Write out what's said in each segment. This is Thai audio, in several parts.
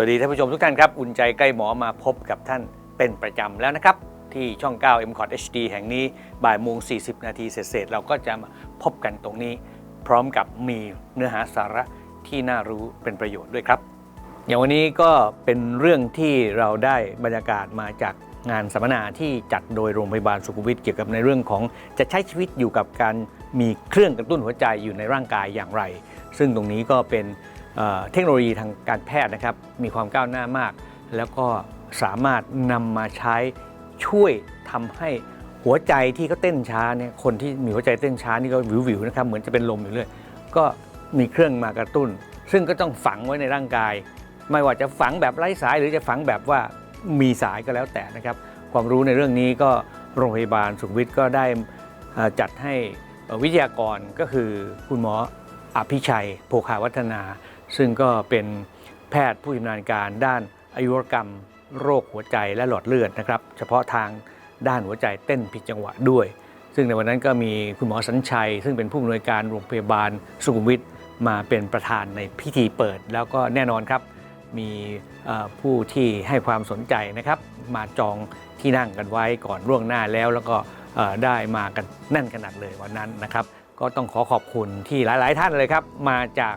วัสดีท่านผู้ชมทุกท่านครับ อุ่นใจใกล้หมอมาพบกับท่านเป็นประจำแล้วนะครับ ที่ช่อง 9 m c o t HD แห่งนี้บ่ายโมง 40 นาทีเศษๆเราก็จะมาพบกันตรงนี้ พร้อมกับมีเนื้อหาสาระที่น่ารู้เป็นประโยชน์ด้วยครับ อย่างวันนี้ก็เป็นเรื่องที่เราได้บรรยากาศมาจากงานสัมมนาที่จัดโดยโรงพยาบาลสุขุมวิทเกี่ยวกับในเรื่องของจะใช้ชีวิตอยู่กับการมีเครื่องกระตุ้นหัวใจอยู่ในร่างกายอย่างไร ซึ่งตรงนี้ก็เป็น เทคโนโลยีทางการแพทย์นะครับมีความก้าวหน้ามาก แล้วก็สามารถนำมาใช้ช่วยทำให้หัวใจที่เขาเต้นช้าเนี่ยคนที่มีหัวใจเต้นช้านี่ก็วิวๆนะครับเหมือนจะเป็นลมอยู่เรื่อยก็มีเครื่องมากระตุ้น ซึ่งก็ต้องฝังไว้ในร่างกาย ไม่ว่าจะฝังแบบไร้สายหรือจะฝังแบบว่ามีสายก็แล้วแต่นะครับความรู้ในเรื่องนี้ก็โรงพยาบาลสุขวิทก็ได้จัดให้วิทยากรก็คือคุณหมออภิชัย โภคาวัฒนา ซึ่งก็เป็นแพทย์ผู้ชำนาญการด้านอายุรกรรม โรคหัวใจและหลอดเลือดนะครับ เฉพาะทางด้านหัวใจเต้นผิดจังหวะด้วย ซึ่งในวันนั้นก็มีคุณหมอสัญชัย ซึ่งเป็นผู้อำนวยการโรงพยาบาลสุขุมวิทมาเป็นประธานในพิธีเปิด แล้วก็แน่นอนครับ มีผู้ที่ให้ความสนใจนะครับ มาจองที่นั่งกันไว้ก่อนล่วงหน้าแล้ว แล้วก็ได้มากันแน่นขนาดเลยวันนั้นนะครับ ก็ต้องขอขอบคุณที่หลาย ๆ ท่านเลยครับ มาจาก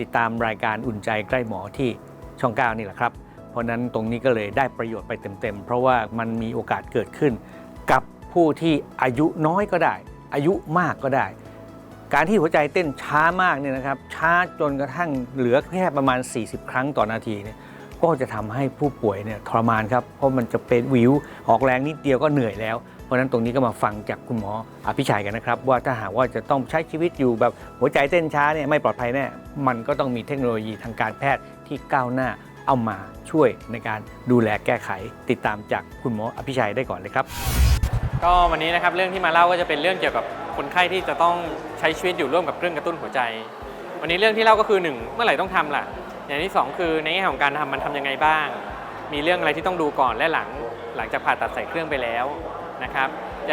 ติดตามรายการอุ่นใจใกล้หมอที่ช่อง 9 นี่แหละครับ เพราะนั้นตรงนี้ก็เลยได้ประโยชน์ไปเต็มๆ เพราะว่ามันมีโอกาสเกิดขึ้น กับผู้ที่อายุน้อยก็ได้ อายุมากก็ได้ การที่หัวใจเต้นช้ามากเนี่ยนะครับช้าจนกระทั่งเหลือแค่ประมาณ 40 ครั้งต่อนาทีเนี่ย ก็จะทำให้ผู้ป่วยเนี่ยทรมานครับ เพราะมันจะเป็นวิวออกแรงนิดเดียวก็เหนื่อยแล้ว เพราะนั้นตรงนี้ก็มาฟังจากคุณหมออภิชัยกันนะครับ ว่าถ้าหากว่าจะต้องใช้ชีวิตอยู่แบบหัวใจเต้นช้าเนี่ยไม่ปลอดภัยแน่ มันก็ต้องมีเทคโนโลยีทางการแพทย์ที่ก้าวหน้าเอามาช่วยในการดูแลแก้ไข ติดตามจากคุณหมออภิชัยได้ก่อนเลยครับ ก็วันนี้นะครับเรื่องที่มาเล่าก็จะเป็นเรื่องเกี่ยวกับคนไข้ที่จะต้องใช้ชีวิตอยู่ร่วมกับเครื่องกระตุ้นหัวใจ วันนี้เรื่องที่เล่าก็คือหนึ่งเมื่อไหร่ต้องทำล่ะ อย่างที่สองคือในแง่ของการทำมันทำยังไงบ้าง มีเรื่องอะไรที่ต้องดูก่อนและหลัง หลังจากผ่าตัดใส่เครื่องไปแล้วนะครับ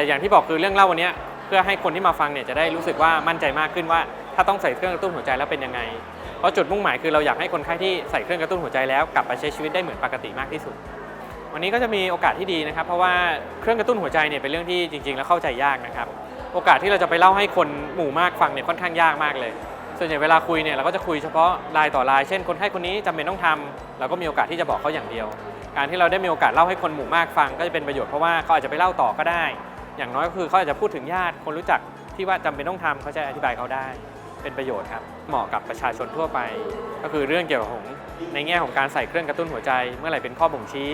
อย่างที่บอกคือเรื่องเล่าวันนี้เพื่อให้คนที่มาฟังเนี่ยจะได้รู้สึกว่ามั่นใจมากขึ้นว่า ถ้าต้องใส่เครื่องกระตุ้นหัวใจแล้วเป็นยังไง เพราะจุดมุ่งหมายคือเราอยากให้คนไข้ที่ใส่เครื่องกระตุ้นหัวใจแล้วกลับไปใช้ชีวิตได้เหมือนปกติมากที่สุด วันนี้ก็จะมีโอกาสที่ดีนะครับ เพราะว่าเครื่องกระตุ้นหัวใจเนี่ยเป็นเรื่องที่จริง ๆ แล้วเข้าใจยากนะครับ โอกาสที่เราจะไปเล่าให้คนหมู่มากฟังเนี่ยค่อนข้างยากมากเลย ส่วนใหญ่เวลาคุยเนี่ยเราก็จะคุยเฉพาะรายต่อราย เช่นคนไข้คนนี้จำเป็นต้องทำเราก็มีโอกาสที่จะบอกเขาอย่างเดียว การที่เราได้มีโอกาสเล่าให้คนหมู่มากฟังก็จะเป็นประโยชน์เพราะว่าเขาอาจจะไปเล่าต่อก็ได้ อย่างน้อยก็คือเขาอาจจะพูดถึงญาติคนรู้จักที่ว่าจำเป็นต้องทำเขาจะอธิบายเขาได้ เป็นประโยชน์ครับเหมาะกับประชาชนทั่วไป ก็คือเรื่องเกี่ยวกับของในแง่ของการใส่เครื่องกระตุ้นหัวใจ เมื่อไหร่เป็นข้อบ่งชี้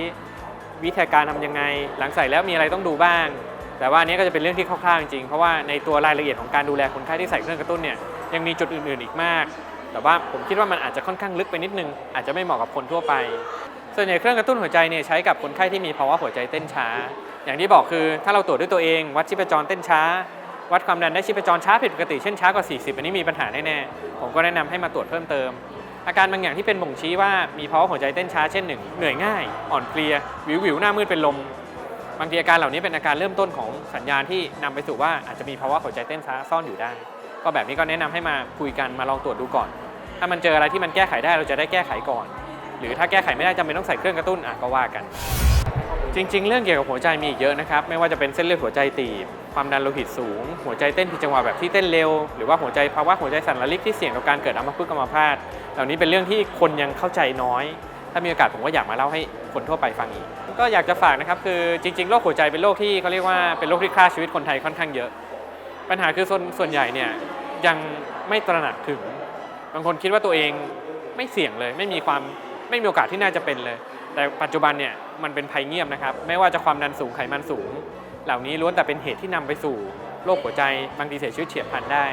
วิธีการทำยังไง หลังใส่แล้วมีอะไรต้องดูบ้าง แต่ว่าอันนี้ก็จะเป็นเรื่องที่คร่าวๆจริงๆเพราะว่าในตัวรายละเอียดของการดูแลคนไข้ที่ใส่เครื่องกระตุ้นเนี่ย ยังมีจุดอื่นๆอีกมาก แต่ว่าผมคิดว่ามันอาจจะค่อนข้างลึกไปนิดนึง อาจจะไม่เหมาะกับคนทั่วไป ส่วนใหญ่เครื่องกระตุ้นหัวใจเนี่ยใช้กับคนไข้ที่มีภาวะหัวใจเต้นช้า อย่างที่บอกคือถ้าเราตรวจด้วยตัวเอง วัดชีพจรเต้นช้า วัดความดันได้ชีพจรช้าผิดปกติเช่นช้ากว่า 40 อันนี้มีปัญหาแน่ๆผมก็แนะนำให้มาตรวจเพิ่มเติม อาการบางอย่างที่เป็นบ่งชี้ว่ามีภาวะหัวใจเต้นช้าเช่นหนึ่งเหนื่อยง่าย อ่อนเพลียวิววิวหน้ามืดเป็นลมบางทีอาการเหล่านี้เป็นอาการเริ่มต้นของสัญญาณที่นำไปสู่ว่าอาจจะมีภาวะหัวใจเต้นช้าซ่อนอยู่ได้ ก็แบบนี้ก็แนะนำให้มาคุยกันมาลองตรวจดูก่อน ถ้ามันเจออะไรที่มันแก้ไขได้เราจะได้แก้ไขก่อน หรือถ้าแก้ไขไม่ได้จำเป็นต้องใส่เครื่องกระตุ้นอะก็ว่ากัน จริง ๆ เรื่องเกี่ยวกับหัวใจมีอีกเยอะนะครับไม่ว่าจะเป็นเส้นเลือดหัวใจตีบความดันโลหิตสูง หัวใจเต้นผิดจังหวะแบบที่เต้นเร็ว หรือว่าหัวใจภาวะหัวใจสั่นระลิกที่เสี่ยงต่อการเกิดอัมพฤกษ์อัมพาตเหล่านี้เป็นเรื่องที่คนยังเข้าใจน้อย ถ้ามีโอกาสผมก็อยากมาเล่าให้คนทั่วไปฟังอีก ก็อยากจะฝากนะครับคือจริง ๆโรคหัวใจเป็นโรคที่เขาเรียกว่าเป็นโรคที่ฆ่าชีวิตคนไทยค่อนข้างเยอะ ปัญหาคือส่วนส่วนใหญ่เนี่ย ยังไม่ตระหนักถึง บางคนคิดว่าตัวเองไม่เสี่ยงเลย ไม่มีความไม่มีโอกาสที่น่าจะเป็นเลย แต่ปัจจุบันเนี่ยมันเป็นภัยเงียบนะครับ ไม่ว่าจะความดันสูงไขมันสูง เหล่านี้ล้วนแต่เป็นเหตุที่นำไปสู่โรคหัวใจบางทีเสียชีวิตเฉียบพลันได้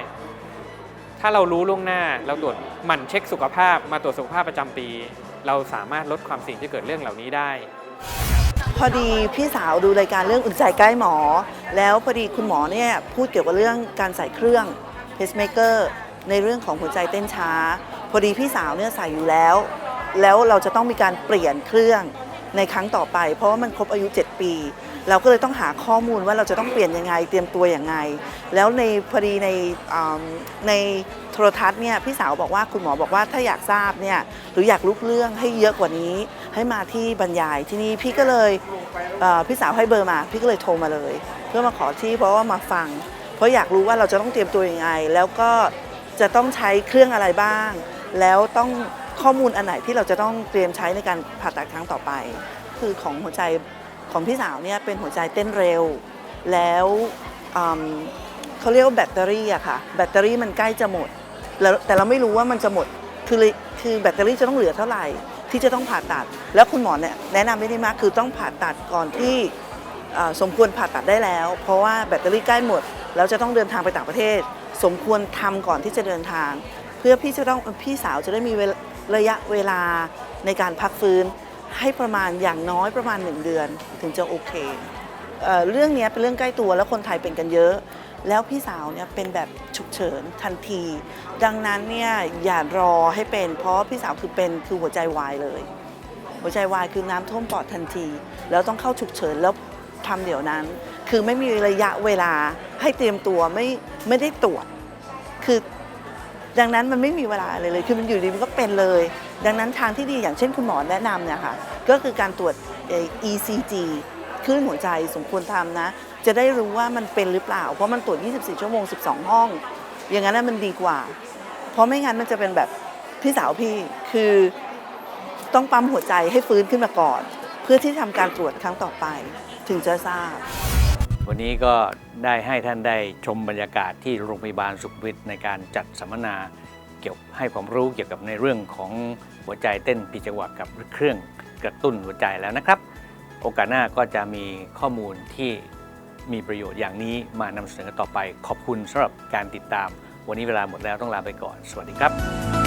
ถ้าเรารู้ล่วงหน้าเราตรวจหมั่นเช็คสุขภาพ มาตรวจสุขภาพประจำปี เราสามารถลดความเสี่ยงที่เกิดเรื่องเหล่านี้ได้พอดีพี่สาวดูรายการเรื่องอุ่นใจใกล้หมอ แล้วพอดีคุณหมอเนี่ยพูดเกี่ยวกับเรื่องการใส่เครื่อง pacemaker ในเรื่องของหัวใจเต้นช้า พอดีพี่สาวเนี่ยใส่อยู่แล้ว แล้วเราจะต้องมีการเปลี่ยนเครื่องในครั้งต่อไป เพราะว่ามันครบอายุ 7 ปี เราก็เลยต้องหาข้อมูลว่าเราจะต้องเปลี่ยนยังไง เตรียมตัวยังไง แล้วในพอดีในในโทรทัศน์เนี่ยพี่สาวบอกว่าคุณหมอบอกว่าถ้าอยากทราบเนี่ยหรืออยากรู้เรื่องให้เยอะกว่านี้ ให้มาที่บรรยายที่นี่พี่ก็เลยพี่สาวให้เบอร์มา พี่ก็เลยโทรมาเลย เพื่อมาขอที่เพราะว่ามาฟัง เพราะอยากรู้ว่าเราจะต้องเตรียมตัวยังไง แล้วก็จะต้องใช้เครื่องอะไรบ้าง แล้วต้องข้อมูลอันไหนที่เราจะต้องเตรียมใช้ในการผ่าตัดครั้งต่อไป คือของหัวใจของพี่สาวเนี่ยเป็นหัวใจเต้นเร็ว แล้วเขาเรียกว่าแบตเตอรี่อะค่ะ แบตเตอรี่มันใกล้จะหมดแล้วแต่เราไม่รู้ว่ามันจะหมดคือคือแบตเตอรี่จะต้องเหลือเท่าไหร่ ที่จะต้องผ่าตัด แล้วคุณหมอเนี่ยแนะนำไม่ได้มากคือต้องผ่าตัดก่อนที่สมควรผ่าตัดได้แล้ว เพราะว่าแบตเตอรี่ใกล้หมด แล้วจะต้องเดินทางไปต่างประเทศ สมควรทำก่อนที่จะเดินทาง เพื่อพี่จะต้องพี่สาวจะได้มีระยะเวลาในการพักฟื้น ให้ประมาณอย่างน้อยประมาณ 1 เดือน ถึงจะโอเคเอเรื่องนี้เป็นเรื่องใกล้ตัวแล้วคนไทยเป็นกันเยอะ แล้วพี่สาวเนี่ยเป็นแบบฉุกเฉินทันที ดังนั้นเนี่ยอย่ารอให้เป็น เพราะพี่สาวคือเป็นคือหัวใจวายเลย หัวใจวายคือน้ำท่วมปอดทันที แล้วต้องเข้าฉุกเฉินแล้วทำเดี๋ยวนั้น คือไม่มีระยะเวลาให้เตรียมตัวไม่ไม่ได้ตรวจ คือดังนั้นมันไม่มีเวลาเลยเลย คือมันอยู่ดีมันก็เป็นเลย ดังนั้นทางที่ดีอย่างเช่นคุณหมอแนะนำเนี่ยค่ะก็คือการตรวจ ECG คลื่นหัวใจสมควรทำนะ จะได้รู้ว่ามันเป็นหรือเปล่า เพราะมันตรวจ 24 ชั่วโมง 12 ห้อง อย่างนั้นนะมันดีกว่า เพราะไม่งั้นมันจะเป็นแบบพี่สาวพี่คือต้องปั๊มหัวใจให้ฟื้นขึ้นมาก่อน เพื่อที่ทำการตรวจครั้งต่อไป ถึงจะทราบ วันนี้ก็ได้ให้ท่านได้ชมบรรยากาศที่โรงพยาบาลสุขวิทในการจัดสัมมนาเกี่ยวให้ความรู้เกี่ยวกับในเรื่องของหัวใจเต้นผิดจังหวะกับเครื่องกระตุ้นหัวใจแล้วนะครับ โอกาสหน้าก็จะมีข้อมูลที่มีประโยชน์อย่างนี้มานำเสนอต่อไป ขอบคุณสำหรับการติดตาม วันนี้เวลาหมดแล้วต้องลาไปก่อน สวัสดีครับ